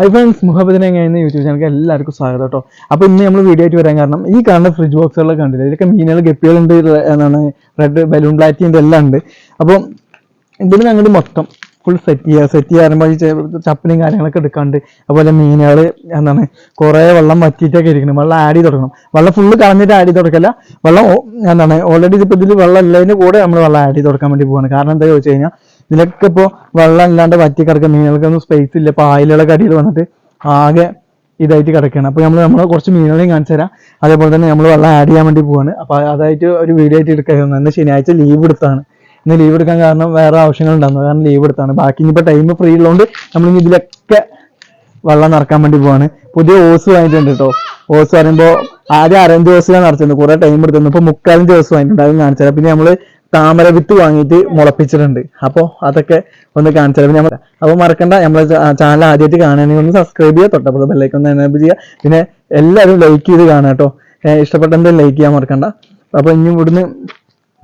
I friends മുഹബദിനെ എങ്ങനെ YouTube ചാനലിൽ എല്ലാവർക്കും സ്വാഗതം കേട്ടോ അപ്പോൾ ഇന്ന് നമ്മൾ വീഡിയോ ആയിട്ട് വരാൻ കാരണം ഈ കാണുന്ന ഫ്രിഡ്ജ് ബോക്സുകളൊക്കെ കണ്ടില്ല? ഇതിലൊക്കെ മീനുകൾ ഗപ്പികളുണ്ട് എന്നാണ് റെഡ് ബലൂൺ ബ്ലാറ്റി ഉണ്ട് എല്ലാം ഉണ്ട്. അപ്പോൾ ഇതിന് ഞങ്ങൾ മൊത്തം ഫുൾ സെറ്റ് ചെയ്യുക സെറ്റ് ചെയ്യാൻ പറയുമ്പോൾ ഈ ചപ്പലും കാര്യങ്ങളൊക്കെ എടുക്കാണ്ട്. അതുപോലെ മീനുകൾ എന്താണ് കുറേ വെള്ളം വറ്റിയിട്ടൊക്കെ ഇരിക്കണം വെള്ളം ആഡ് ചെയ്ത് തുടങ്ങണം വെള്ളം ഫുള്ള് കളഞ്ഞിട്ട് ആഡ് ചെയ്ത് കൊടുക്കല്ല. വെള്ളം എന്താണ് ഓൾറെഡി ഇപ്പോൾ ഇതിൽ വെള്ളം ഉള്ളതിന് കൂടെ നമ്മൾ വെള്ളം ആഡ് ചെയ്ത് കൊടുക്കാൻ വേണ്ടി പോവാണ്. കാരണം എന്താ ചോദിച്ചു കഴിഞ്ഞാൽ ഇതിലൊക്കെ ഇപ്പോൾ വെള്ളം ഇല്ലാണ്ട് വറ്റി കിടക്കുന്ന മീനുകൾക്കൊന്നും സ്പേസ് ഇല്ല. ഇപ്പോൾ ആയിലുകളൊക്കെ അടിയിൽ വന്നിട്ട് ആകെ ഇതായിട്ട് കിടക്കുകയാണ് അപ്പോൾ നമ്മൾ നമ്മൾ കുറച്ച് മീനുകളെയും കാണിച്ചു തരാം. അതേപോലെ തന്നെ നമ്മൾ വെള്ളം ആഡ് ചെയ്യാൻ വേണ്ടി പോവാണ്. അപ്പോൾ അതായിട്ട് ഒരു വീഡിയോ ആയിട്ട് എടുക്കുന്നത് ഇന്ന് ശനിയാഴ്ച ലീവ് എടുത്താണ്. ഇന്ന് ലീവ് എടുക്കാൻ കാരണം വേറെ ആവശ്യങ്ങൾ ഉണ്ടായിരുന്നു. കാരണം ലീവ് എടുത്താണ്. ബാക്കി ഇനിയിപ്പോൾ ടൈം ഫ്രീ ഉള്ളതുകൊണ്ട് നമ്മൾ ഇതിലൊക്കെ വെള്ളം നിറക്കാൻ വേണ്ടി പോവാണ്. പുതിയ ഓസ് വാങ്ങിയിട്ടുണ്ട് കേട്ടോ ഓസ് പറയുമ്പോൾ ആദ്യം അരഞ്ച് ദിവസമാണ് നിറച്ചിരുന്നത് കുറേ ടൈം എടുത്തിരുന്നു ഇപ്പൊ മുക്കാലഞ്ച് ദിവസം വാങ്ങിയിട്ടുണ്ട് അത് കാണിച്ചു തരാം. പിന്നെ നമ്മൾ താമര വിത്ത് വാങ്ങിയിട്ട് മുളപ്പിച്ചിട്ടുണ്ട്. അപ്പോൾ അതൊക്കെ ഒന്ന് കാണിച്ചാൽ നമ്മൾ അപ്പോൾ മറക്കണ്ട. നമ്മളെ ചാനൽ ആദ്യമായിട്ട് കാണുകയാണെങ്കിൽ ഒന്ന് സബ്സ്ക്രൈബ് ചെയ്യുക തൊട്ടപ്പുറത്ത് ബെല്ലൈക്കൺ ഒന്ന് എനേബിൾ ചെയ്യുക. പിന്നെ എല്ലാവരും ലൈക്ക് ചെയ്ത് കാണുക കേട്ടോ. ഇഷ്ടപ്പെട്ടെന്തെങ്കിലും ലൈക്ക് ചെയ്യാൻ മറക്കണ്ട. അപ്പോൾ ഇനി ഇവിടുന്ന്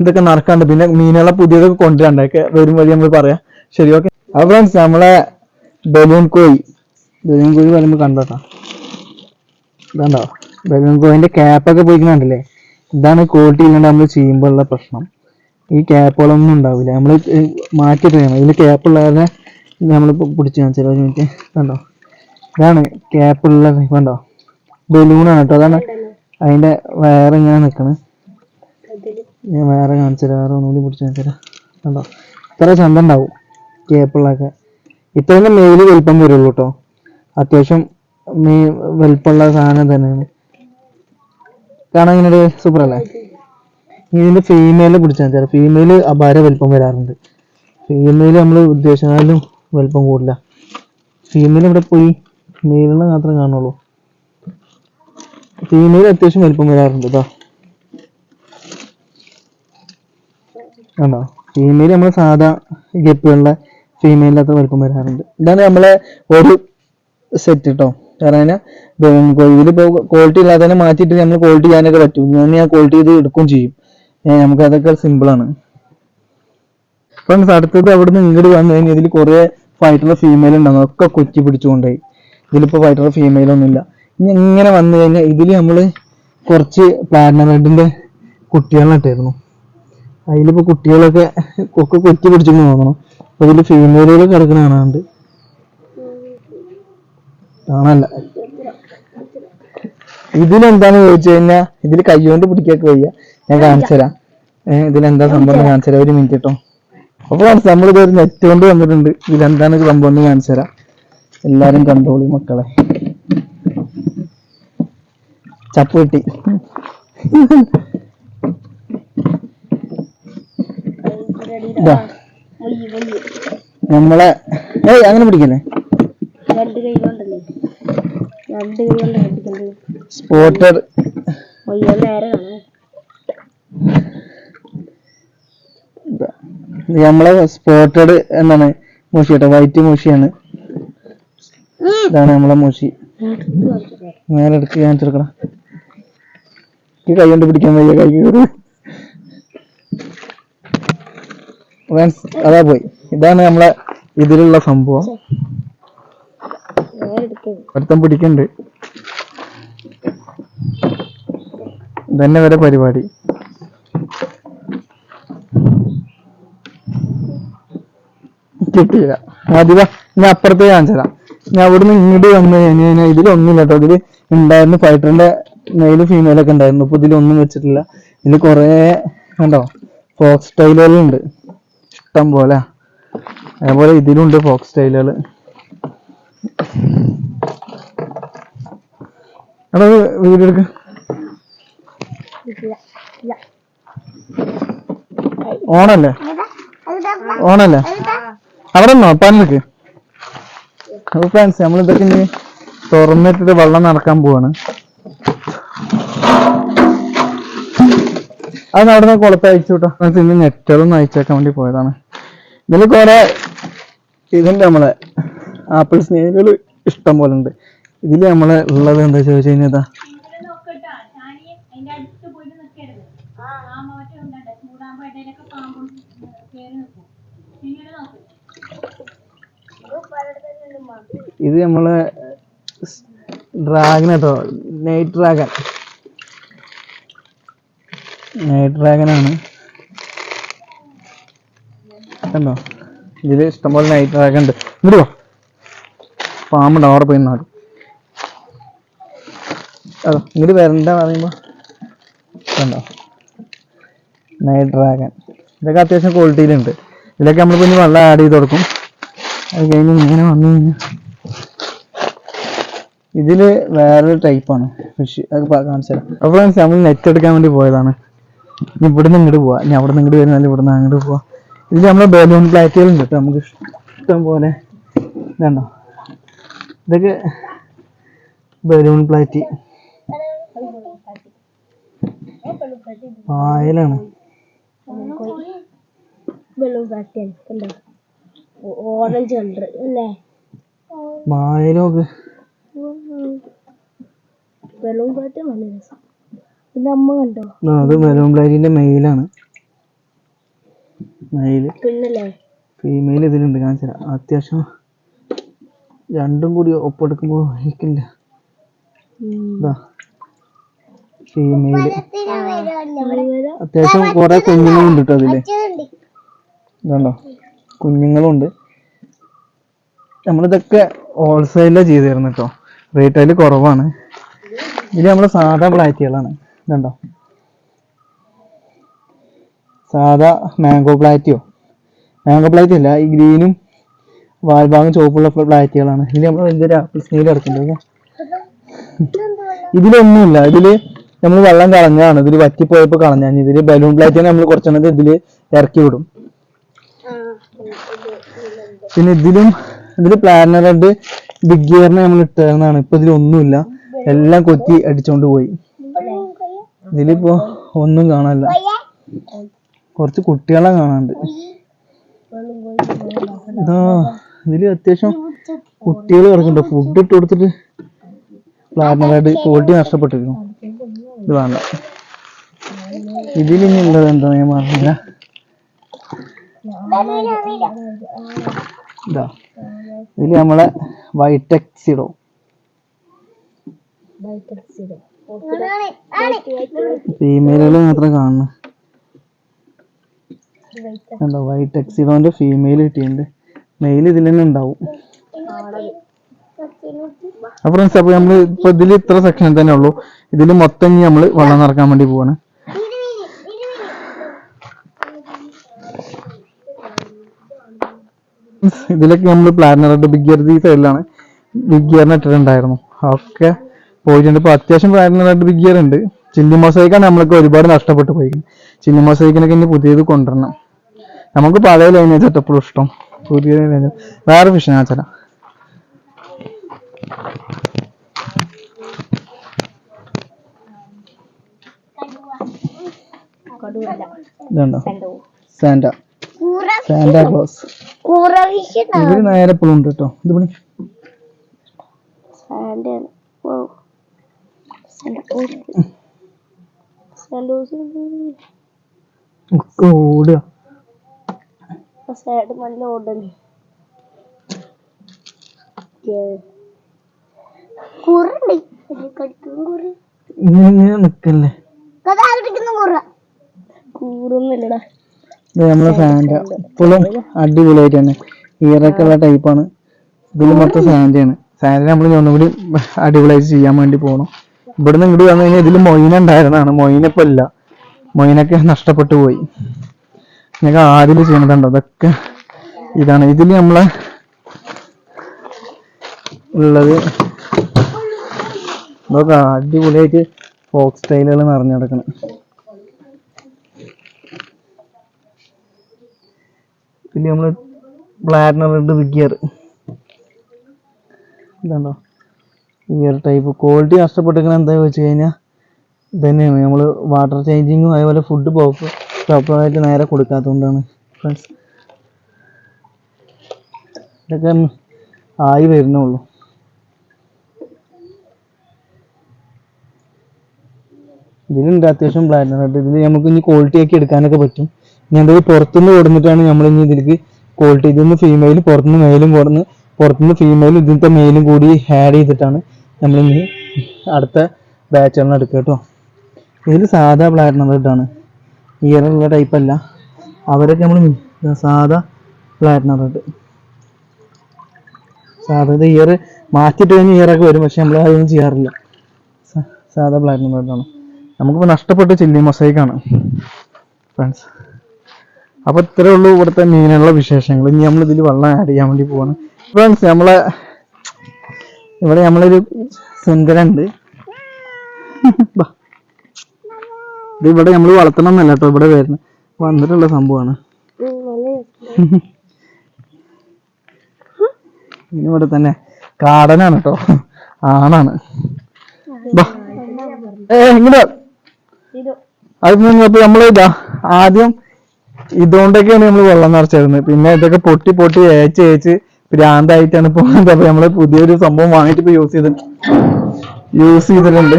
ഇതൊക്കെ നടക്കാണ്ട് പിന്നെ മീനുകളെ പുതിയതൊക്കെ കൊണ്ടുവരണ്ടൊക്കെ വരും വഴി നമ്മൾ പറയാം. ശരി ഓക്കെ അപ്പോൾ ഫ്രണ്ട്സ് നമ്മളെ ബലൂൺ കോഴി. ബലൂൺ കോഴി വരുമ്പോൾ കണ്ടോട്ടോ ഇതാണ്ടോ? ബലൂൺ കോഴിന്റെ ക്യാപ്പൊക്കെ പോയിക്കുന്നുണ്ടല്ലേ ഇതാണ് ക്വാളിറ്റി ഇല്ലാണ്ട് നമ്മൾ ചെയ്യുമ്പോൾ ഉള്ള പ്രശ്നം. ഈ ക്യാപ്പുകളൊന്നും ഉണ്ടാവില്ല. നമ്മൾ മാറ്റിയിട്ട് വേണം. ഇതിൽ ക്യാപ്പ് ഉള്ളതിനെ നമ്മൾ പിടിച്ച് കാണിച്ചാൽ ഒരു മിനിറ്റ് കണ്ടോ? ഇതാണ് ക്യാപ്പ് ഉള്ളത്. കണ്ടോ? ബലൂണാണ് കേട്ടോ. അതാണ് അതിന്റെ വയർ ഇങ്ങനെ നിൽക്കണത് ഞാൻ വേറെ കാണിച്ചു തരാം. വേറെ ഒന്നുകൂടി പിടിച്ച് കാണിച്ചു തരാം. കണ്ടോ? ഇത്ര ചന്ത ഉണ്ടാവും കേപ്പിളൊക്കെ ഇത്രയൊന്നും മേൽ വലിപ്പം വരുള്ളൂ കേട്ടോ. അത്യാവശ്യം മീ വലിപ്പമുള്ള സാധനം തന്നെയാണ്. കാണാൻ ഇങ്ങനെ സൂപ്പർ അല്ലേ? ഇനി ഇതിന്റെ ഫീമെയിൽ പിടിച്ചാൽ മതി. ഫീമെയിൽ അപാര വലിപ്പം വരാറുണ്ട്. ഫീമെയിൽ നമ്മൾ ഉദ്ദേശിച്ചാലും വലിപ്പം കൂടില്ല. ഫീമെയിൽ ഇവിടെ പോയി മെയിലിനെ മാത്രമേ കാണുള്ളൂ. ഫീമെയിൽ അത്യാവശ്യം വലിപ്പം വരാറുണ്ട് കേട്ടോ ഫീമെയിൽ നമ്മൾ സാധാ ഗപ്പികളുടെ അത്ര വലിപ്പം വരാറുണ്ട്. ഇതാണ് നമ്മളെ ഒരു സെറ്റ് കേട്ടോ കാരണം ഇതിലിപ്പോ ക്വാളിറ്റി ഇല്ലാതെ മാറ്റിയിട്ട് നമ്മൾ ക്വാളിറ്റി ചെയ്യാനൊക്കെ പറ്റും. ഞാൻ ക്വാളിറ്റി ചെയ്ത് എടുക്കുകയും ചെയ്യും. നമുക്ക് അതൊക്കെ സിമ്പിൾ ആണ്. ഫ്രണ്ട്സ് അടുത്തത് അവിടുന്ന് ഇങ്ങോട്ട് വന്നു കഴിഞ്ഞാൽ ഇതിൽ കുറെ ഫൈറ്റർ ഫീമെയിൽ ഉണ്ടാകും ഒക്കെ കൊച്ചി പിടിച്ചുകൊണ്ടായി ഇതിലിപ്പോ ഫൈറ്റർ ഫീമെയിൽ ഒന്നുമില്ല. ഇനി ഇങ്ങനെ വന്നു കഴിഞ്ഞാൽ ഇതിൽ നമ്മൾ കുറച്ച് പ്ലാറ്റിനം റെഡിന്റെ കുട്ടികളിട്ടായിരുന്നു അതിലിപ്പോ കുട്ടികളൊക്കെ ഒക്കെ കൊച്ചി പിടിച്ചെന്ന് തോന്നണം അപ്പൊ ഇതിൽ ഫീമെയിലുകൾ കിടക്കണ കാണാനുണ്ട്. കാണല്ല ഇതിലെന്താന്ന് ചോദിച്ചു കഴിഞ്ഞാൽ ഇതിൽ കൈകൊണ്ട് പിടിക്കൊക്കെ വയ്യ. ഞാൻ കാണിച്ചു തരാം ഇതിലെന്താ സംഭവം കാണിച്ചു തരാം ഒരു മിനിറ്റ് കേട്ടോ അപ്പൊ നമ്മൾ ഒരു നെറ്റ് കൊണ്ട് വന്നിട്ടുണ്ട്. ഇതിലെന്താണ് സംഭവം എന്ന് കാണിച്ചു തരാം എല്ലാരും കണ്ടോളി മക്കളെ. ചപ്പ് കിട്ടി. നമ്മളെ ഏയ് അങ്ങനെ പിടിക്കല്ലേ? സ്പോട്ടർ കൊണ്ടല്ലേ രണ്ട് കൈ കൊണ്ട് അടിക്കുന്നത് സ്പോട്ടഡ് ഒയ്യോ നേരെ കാണാം നമ്മളെ സ്പോട്ടഡ് എന്താണ് മുഷി കേട്ടോ വൈറ്റ് മുഷിയാണ്. ഇതാണ് നമ്മളെ മുഷി. നേരെ ഞാൻ ചെറുക്കണം ഈ കൈ കൊണ്ട് പിടിക്കാൻ വയ്യ കൈ കയറി ഫ്രണ്ട്സ് അതാ പോയി. ഇതാണ് നമ്മളെ ഇതിലുള്ള സംഭവം. ഒരുത്തം പിടിക്കണ്ട്. ഇതന്നെ വരെ പരിപാടി. കിട്ടിയില്ല മതിവാ ഞാൻ അപ്പുറത്തെ കാണിച്ചതാ ഞാൻ അവിടുന്ന് ഇങ്ങോട്ട് വന്നു കഴിഞ്ഞു കഴിഞ്ഞാൽ ഇതിലൊന്നുമില്ല കേട്ടോ ഇതിൽ ഉണ്ടായിരുന്നു ഫൈറ്ററിന്റെ മെയിലും ഫീമെയിലും ഒക്കെ ഉണ്ടായിരുന്നു. ഇപ്പൊ ഇതിലൊന്നും വെച്ചിട്ടില്ല. ഇതിൽ കുറേ കണ്ടോ? ഫോക്സ് സ്റ്റൈലുകളുണ്ട് ഇഷ്ടം പോലെ. അതേപോലെ ഇതിലുണ്ട് ഫോക്സ് സ്റ്റൈലുകൾ എടാ വീഡിയോ എടുക്ക. ഓണല്ലേ? ഓണല്ലേ? അവിടെ പനിക്ക് അപ്പൊ ഫ്രണ്ട്സ് നമ്മളിതൊക്കെ ഇനി തുറന്നിട്ടിട്ട് വെള്ളം നടക്കാൻ പോവാണ്. അത് അവിടെ നിന്ന് കുളത്ത് അയച്ചു കേട്ടോ ഫ്രണ്ട്സ് ഇന്ന് നെറ്റുകളൊന്നും അയച്ചേക്കാൻ വേണ്ടി പോയതാണ്. ഇതിൽ കുറെ ഇതുണ്ട് നമ്മളെ ആപ്പിൾ സ്നേഹികൾ ഇഷ്ടം പോലെ ഉണ്ട്. ഇതിൽ നമ്മളെ ഉള്ളത് എന്താ ചോദിച്ചു കഴിഞ്ഞാൽ ഇതാ നമ്മളെ ഡ്രാഗൺ കേട്ടോ നൈറ്റ് ഡ്രാഗൺ നൈറ്റ് ഡ്രാഗൺ ആണ്. കണ്ടോ? ഇതിൽ ഇഷ്ടംപോലെ നൈറ്റ് ഡ്രാഗൺ ഉണ്ട്. വാ. പാമ്പുണ്ട് അവിടെ പോയി നാട് അതോ ഇങ്ങോട്ട് വരണ്ട പറയുമ്പോ. കണ്ടോ? നൈറ്റ് ഡ്രാഗൺ ഇതൊക്കെ അത്യാവശ്യം ക്വാളിറ്റിയിലുണ്ട് ഇതിലൊക്കെ നമ്മൾ പിന്നെ വെള്ളം ആഡ് ചെയ്ത് കൊടുക്കും. അത് കഴിഞ്ഞ് ഇങ്ങനെ വന്നു കഴിഞ്ഞാൽ ഇതിൽ വേറൊരു ടൈപ്പാണ് ഫിഷ് അതൊക്കെ കാണിച്ചു തരാം അപ്പോൾ നമ്മൾ നെറ്റ് എടുക്കാൻ വേണ്ടി പോയതാണ്. ഇവിടുന്ന് ഇങ്ങോട്ട് പോവാ. ഇനി അവിടെ നിന്ന് ഇങ്ങോട്ട് വരുന്നാൽ ഇവിടുന്ന് അങ്ങോട്ട് പോവാ. ഇതിൽ നമ്മളെ ബലൂൺ പ്ലാറ്റുകളുണ്ട് കേട്ടോ നമുക്ക് ഇഷ്ടം പോലെ ഇതുണ്ടോ? ഇതൊക്കെ ബലൂൺ പ്ലാറ്റ് പായലാണ് ഓറഞ്ച് കളർ അല്ലേ? പായലൊക്കെ വെള്ളം കാറ്റ് നല്ല രസം. പിന്നെ അമ്മ കണ്ടോ? ആ, അത് ബലൂൺ പ്ലാറ്റിന്റെ മെയിലാണ്. മെയിൽ. പിന്നല്ലേ? ഫീമെയിൽ ഇതിലുണ്ട് കാണിച്ചു തരാം. അത്യാവശ്യം രണ്ടും കൂടി ഒപ്പെടുക്കുമ്പോൾ ഇരിക്കില്ല ഇതാ ഫീമെയിൽ അത്യാവശ്യം കുറെ കുഞ്ഞുങ്ങളുണ്ട് കേട്ടോ അതിൽ. ഇതുണ്ടോ? കുഞ്ഞുങ്ങളുണ്ട്. നമ്മളിതൊക്കെ ഹോൾസെയിലാണ് ചെയ്തിരുന്നു കേട്ടോ റേറ്റ് കുറവാണ്. ഇത് നമ്മുടെ സാധാ പ്ലാറ്റികളാണ്. ഇതുണ്ടോ? സാധാ മാംഗോ പ്ലാറ്റിയോ മാംഗോ പ്ലാറ്റി അല്ല ഈ ഗ്രീനും വാൽഭാഗം ചുവപ്പുള്ള പ്ലാറ്റികളാണ്. ഇതിൽ നമ്മൾ വലിയൊരു ആപ്പിൾ സ്നീൽ കിടക്കുന്നുണ്ട് ഇതിലൊന്നുമില്ല. ഇതിൽ നമ്മൾ വെള്ളം കളഞ്ഞതാണ്. ഇതിൽ വറ്റിപ്പോയപ്പോ കളഞ്ഞാണ് ഇതിൽ ബലൂൺ പ്ലാറ്റിനെ നമ്മൾ കുറച്ചെണ്ണത് ഇതിൽ ഇറക്കി വിടും. പിന്നെ ഇതിലും ഇതിൽ പ്ലാനർ റെഡ് ബിഗ് ഗിയറിനെ നമ്മൾ ഇട്ടതാണ് ഇപ്പൊ ഇതിലൊന്നുമില്ല എല്ലാം കൊത്തി അടിച്ചോണ്ട് പോയി. ഇതിലിപ്പോ ഒന്നും കാണാനില്ല. കുറച്ച് കുട്ടികളെ കാണാണ്ട് ഇതാ ഇതിൽ അത്യാവശ്യം കുട്ടികൾ കിടക്കുന്നുണ്ട്. ഫുഡ് ഇട്ട് കൊടുത്തിട്ട് പ്ലാറ്റിനായിട്ട് ക്വാളിറ്റി നഷ്ടപ്പെട്ടിരിക്കും ഇത് വേണ്ട. ഇതിലിനി ഉള്ളത് എന്താ ഞാൻ പറഞ്ഞില്ല. ഇതാ. ഇതിൽ നമ്മളെ വൈറ്റക്സിഡോ ഫീമെയിലുകൾ മാത്രമേ കാണുന്നു. കണ്ടോ? വൈറ്റ് എക്സിഡോന്റെ ഫീമെയിൽ കിട്ടിയിട്ടുണ്ട്. മെയിൽ ഇതിൽ തന്നെ ഉണ്ടാവും. അപ്പൊ ഫ്രണ്ട്സ് അപ്പൊ നമ്മൾ ഇപ്പൊ ഇതിൽ ഇത്ര സെക്ഷൻ തന്നെ ഉള്ളൂ. ഇതിൽ മൊത്തം ഇനി നമ്മൾ വെള്ളം നിറക്കാൻ വേണ്ടി പോവാണ്. ഇതിലൊക്കെ നമ്മൾ പ്ലാനറായിട്ട് ബിഗ് ഗിയർ ഈ സൈഡിലാണ് ബിഗ് ഗിയറിന് ഇട്ടിട്ടുണ്ടായിരുന്നു. ഒക്കെ പോയിട്ടുണ്ട്. ഇപ്പൊ അത്യാവശ്യം പ്ലാനറായിട്ട് ബിഗ് ഗിയർ ഉണ്ട്. ചില്ലി മൊസൈക്കാണ് നമ്മൾക്ക് ഒരുപാട് നഷ്ടപ്പെട്ടു പോയിരിക്കുന്നത് ചില്ലി മൊസൈക്കിനൊക്കെ ഇനി പുതിയത് കൊണ്ടുവരണം. നമുക്ക് പഴയ ലൈനേജ് എപ്പോഴും ഇഷ്ടം. പുതിയ ലൈനേജ് വേറെ ഞാൻ ചില ഇതുണ്ടോ? സാന്റ ക്ലോസ് ഇവർ നേരെ എപ്പോഴും ഉണ്ട് കേട്ടോ ഇത് പണി. ഒക്കെ ഓടുക. നല്ല ഓടല്ലേ നിക്കല്ലേ? കൂറൊന്നുമില്ലടാ. ഇത് നമ്മളെ സാന്റ ഇപ്പോഴും അടിപൊളിയായിട്ട് തന്നെ ഈറൊക്കെ ഉള്ള ടൈപ്പാണ് ഇതിൽ മൊത്തം സാന്റയാണ് സാന്റ നമ്മൾ ഒന്നുകൂടി അടിപൊളിയായിട്ട് ചെയ്യാൻ വേണ്ടി പോകണം ഇവിടുന്ന് ഇങ്ങോട്ട് വന്നു കഴിഞ്ഞാൽ ഇതിൽ മൊയിന ഉണ്ടായിരുന്നതാണ്. മൊയിനപ്പം ഇല്ല. മൊയിനൊക്കെ നഷ്ടപ്പെട്ടു പോയി. ഞങ്ങൾ ആദ്യം ചെയ്യണതുണ്ടോ അതൊക്കെ ഇതാണ്. ഇതിൽ നമ്മളെ ഉള്ളത് ഇതൊക്കെ അടിപൊളിയായിട്ട് ഫോക്സ് സ്റ്റൈലുകൾ നിറഞ്ഞു കിടക്കണം പിന്നെ നമ്മൾ പ്ലാറ്റിനം റെഡ് ഗിയർ. ഇതാണ്ടോ? Gear type. ക്വാളിറ്റി നഷ്ടപ്പെട്ടിരിക്കണ എന്താ വെച്ച് കഴിഞ്ഞാൽ ഇതന്നെയാണ്. നമ്മൾ വാട്ടർ ചേഞ്ചിങ്ങും അതേപോലെ ഫുഡ് പോപ്പ് പ്രോപ്പറായിട്ട് നേരെ കൊടുക്കാത്തതുകൊണ്ടാണ്. ഫ്രണ്ട്സ് ഇതൊക്കെ ആയി വരുന്നുള്ളൂ ഇതിലുണ്ട് അത്യാവശ്യം പ്ലാറ്റിനം റെഡ് ഇതിൽ നമുക്ക് ഇനി ക്വാളിറ്റി ആക്കി എടുക്കാനൊക്കെ പറ്റും. ഇനി എന്തെങ്കിലും പുറത്തുനിന്ന് കൊടുത്തിട്ടാണ് നമ്മൾ ഇനി ഇതിലേക്ക് ക്വാളിറ്റി ഇതിന്ന് ഫീമെയിൽ പുറത്തുനിന്ന് മെയിലും കൊടുന്ന് പുറത്തുനിന്ന് ഫീമെയിലും ഇതിലത്തെ മെയിലും കൂടി ആഡ് ചെയ്തിട്ടാണ് നമ്മളിനി അടുത്ത ബാച്ചുകളിൽ എടുക്കുക കേട്ടോ. ഇതിൽ സാധാ പ്ലാറ്റിനം റെഡാണ് ഇയറുള്ള ടൈപ്പ് അല്ല. അവരൊക്കെ നമ്മൾ സാധാ പ്ലാറ്റിനം റെഡ് സാധാ ഇയർ മാറ്റിയിട്ട് കഴിഞ്ഞ് ഇയറൊക്കെ വരും. പക്ഷെ നമ്മൾ അതൊന്നും ചെയ്യാറില്ല. സാധാ പ്ലാറ്റിനം റെഡാണ് നമുക്കിപ്പോൾ നഷ്ടപ്പെട്ട ചില്ലി മൊസൈക്കാണ് ഫ്രണ്ട്സ് അപ്പോൾ ഇത്രേ ഉള്ളൂ ഇവിടുത്തെ മീനുള്ള വിശേഷങ്ങൾ. ഇനി നമ്മൾ ഇതിൽ വെള്ളം ആഡ് ചെയ്യാൻ വേണ്ടി പോവാണ്. ഫ്രണ്ട്സ് നമ്മളെ ഇവിടെ നമ്മളൊരു സുന്ദരണ്ട്. ഇത് ഇവിടെ നമ്മൾ വളർത്തണം എന്നല്ല കേട്ടോ ഇവിടെ വരുന്നത്. വന്നിട്ടുള്ള സംഭവമാണ്. ഇനി ഇവിടെ തന്നെ കാടനാണ് കേട്ടോ. ആണാണ്. ബാ. ഏ ഇങ്ങനെ ഇത്. അത് നമ്മളിതാ നമ്മൾ ഇതാ ആദ്യം ഇതുകൊണ്ടൊക്കെയാണ് നമ്മൾ വെള്ളം നിറച്ചിരുന്നത് പിന്നെ ഇതൊക്കെ പൊട്ടി പൊട്ടി ഏച്ച് ഏച്ച് ഭ്രാന്തായിട്ടാണ് പോകുന്നത്. അപ്പൊ നമ്മൾ പുതിയൊരു സംഭവം വാങ്ങിയിട്ട് ഇപ്പൊ യൂസ് ചെയ്തിട്ട് യൂസ് ചെയ്തിട്ടുണ്ട്.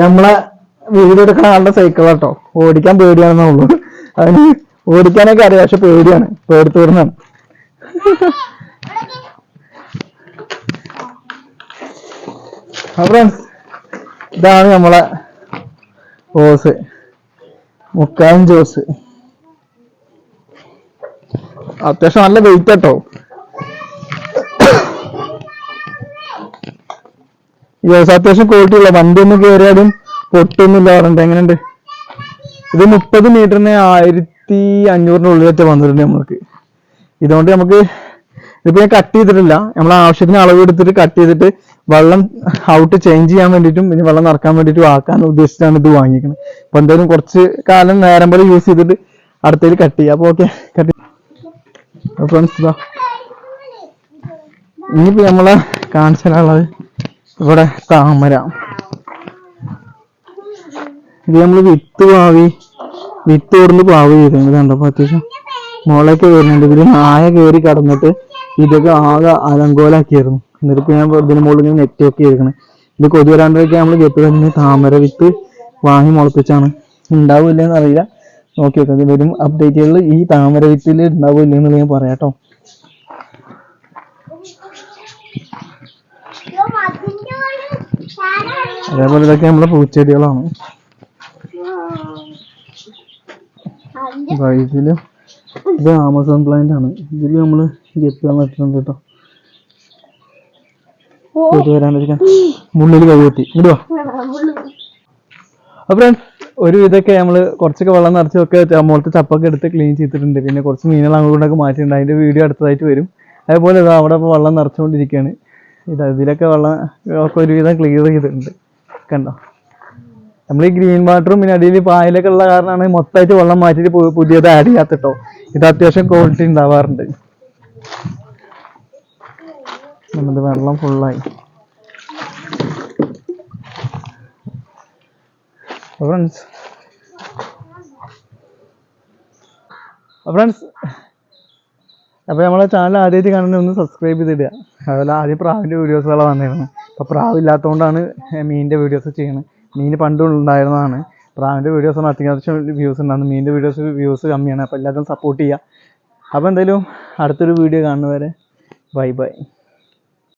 നമ്മളെ വീട് എടുക്കണ ആളുടെ സൈക്കിൾ കേട്ടോ ഓടിക്കാൻ പേടിയാണെന്നേ ഉള്ളൂ അതിന് ഓടിക്കാനൊക്കെ അറിയാം പക്ഷെ പേടിയാണ്. പേടിത്തീർന്നാണ് അപ്പൊ ഇതാണ് നമ്മളെ ഓസ് മുക്കാലും ജോസ് അത്യാവശ്യം നല്ല വെയിറ്റ് കേട്ടോ. ജോസ് അത്യാവശ്യം ക്വാളിറ്റി ഉള്ള. വണ്ടി ഒന്ന് കയറിയാലും പൊട്ടൊന്നുമില്ല പറഞ്ഞിട്ട് എങ്ങനെയുണ്ട്? ഇത് മുപ്പത് മീറ്ററിന് ആയിരത്തി അഞ്ഞൂറിന് ഉള്ളിലൊക്കെ വന്നിട്ടുണ്ട് നമ്മൾക്ക്. ഇതുകൊണ്ട് നമുക്ക് ഇതിപ്പോ ഞാൻ കട്ട് ചെയ്തിട്ടില്ല. നമ്മൾ ആവശ്യത്തിന് അളവ് എടുത്തിട്ട് കട്ട് ചെയ്തിട്ട് വെള്ളം ഔട്ട് ചേഞ്ച് ചെയ്യാൻ വേണ്ടിയിട്ടും പിന്നെ വെള്ളം നിറക്കാൻ വേണ്ടിയിട്ടും ആക്കാൻ ഉദ്ദേശിച്ചാണ് ഇത് വാങ്ങിക്കുന്നത് അപ്പൊ എന്തായാലും കുറച്ച് കാലം നേരം പോലെ യൂസ് ചെയ്തിട്ട് അടുത്തതിൽ കട്ട് ചെയ്യാം. അപ്പൊ ഓക്കെ കട്ട് ഫ്രണ്ട്സ് ഇതാ. ഇനിയിപ്പോ നമ്മളെ കാണിച്ചാലുള്ളത് ഇവിടെ താമര. ഇത് നമ്മൾ വിത്ത് പാവി വിത്ത് കൊടുന്ന് പാവ് ചെയ്തിട്ടുണ്ട് കണ്ടപ്പോ അത്യാവശ്യം മുളയൊക്കെ വരുന്നുണ്ട് ഇതിൽ നായ കയറി കടന്നിട്ട് ഇതൊക്കെ ആകെ അലങ്കോലാക്കിയായിരുന്നു എന്നിട്ട് ഞാൻ ഇതിന് മുകളിൽ ഇങ്ങനെ നെറ്റ് ഒക്കെ ചെയ്തിരിക്കണേ ഇത് കൊതി വരാണ്ടൊക്കെ നമ്മൾ ഗപ്പി തന്നെ താമര വിത്ത് വാങ്ങി മുളപ്പിച്ചാണ്. ഉണ്ടാവില്ലെന്ന് അറിയില്ല. നോക്കി നോക്കാം വരും അപ്ഡേറ്റുകളിൽ ഈ താമര വിത്തിൽ ഉണ്ടാവില്ല എന്നുള്ളത് ഞാൻ പറയാം കേട്ടോ അതേപോലെ ഇതൊക്കെ നമ്മളെ പൂച്ചെടികളാണ്. ഇതിൽ ഇത് ആമസോൺ പ്ലാന്റ് ആണ്. ഇതിൽ നമ്മൾ ഗപ്പികൾ നട്ടിട്ടുണ്ട് കേട്ടോ. കൊതു വരാണ്ടിരിക്കാൻ. മുള്ളിൽ ഇടുവാ അപ്പൊ ഫ്രണ്ട്സ് ഒരു ഇതൊക്കെ നമ്മൾ കുറച്ചൊക്കെ വെള്ളം നിറച്ചൊക്കെ മുളത്തെ ചപ്പൊക്കെ എടുത്ത് ക്ലീൻ ചെയ്തിട്ടുണ്ട്. പിന്നെ കുറച്ച് മീനുകൾ അങ്ങോട്ടൊക്കെ മാറ്റിയിട്ടുണ്ട്. അതിന്റെ വീഡിയോ അടുത്തതായിട്ട് വരും. അതേപോലെ ഇതാ അവിടെ വെള്ളം നിറച്ചുകൊണ്ടിരിക്കുകയാണ് ഇത് ഇതിലൊക്കെ വെള്ളം ഒക്കെ ഒരുവിധം ക്ലിയർ ചെയ്തിട്ടുണ്ട്. കണ്ടോ? നമ്മൾ ഈ ഗ്രീൻ വാട്ടറും പിന്നെ അടിയിൽ പായലൊക്കെ ഉള്ള കാരണമാണ് മൊത്തമായിട്ട് വെള്ളം മാറ്റിയിട്ട് പുതിയത് ആഡ് ചെയ്യാത്തിട്ടോ. ഇത് അത്യാവശ്യം ക്വാളിറ്റി ഉണ്ടാവാറുണ്ട് നമ്മുടെ വെള്ളം ഫുള്ളായി ഫ്രണ്ട്സ് ഫ്രണ്ട്സ് അപ്പോൾ നമ്മളെ ചാനൽ ആദ്യമായിട്ട് കാണുന്നത് ഒന്ന് സബ്സ്ക്രൈബ് ചെയ്തിടുക. അതുപോലെ ആദ്യം പ്രാവിന്റെ വീഡിയോസുകളാണ് വന്നിരുന്നത്. അപ്പോൾ പ്രാവില്ലാത്തതുകൊണ്ടാണ് മീനിന്റെ വീഡിയോസ് ചെയ്യുന്നത്. മീൻ പണ്ട് ഉണ്ടായിരുന്നതാണ്. പ്രാവിന്റെ വീഡിയോസ് അത്യാവശ്യം വ്യൂസ് ഉണ്ടായിരുന്നു മീന്റെ വീഡിയോസ് വ്യൂസ് കമ്മിയാണ്. അപ്പോൾ എല്ലാവരും സപ്പോർട്ട് ചെയ്യുക അപ്പോൾ എന്തായാലും അടുത്തൊരു വീഡിയോ കാണുന്നവരെ ബൈ ബൈ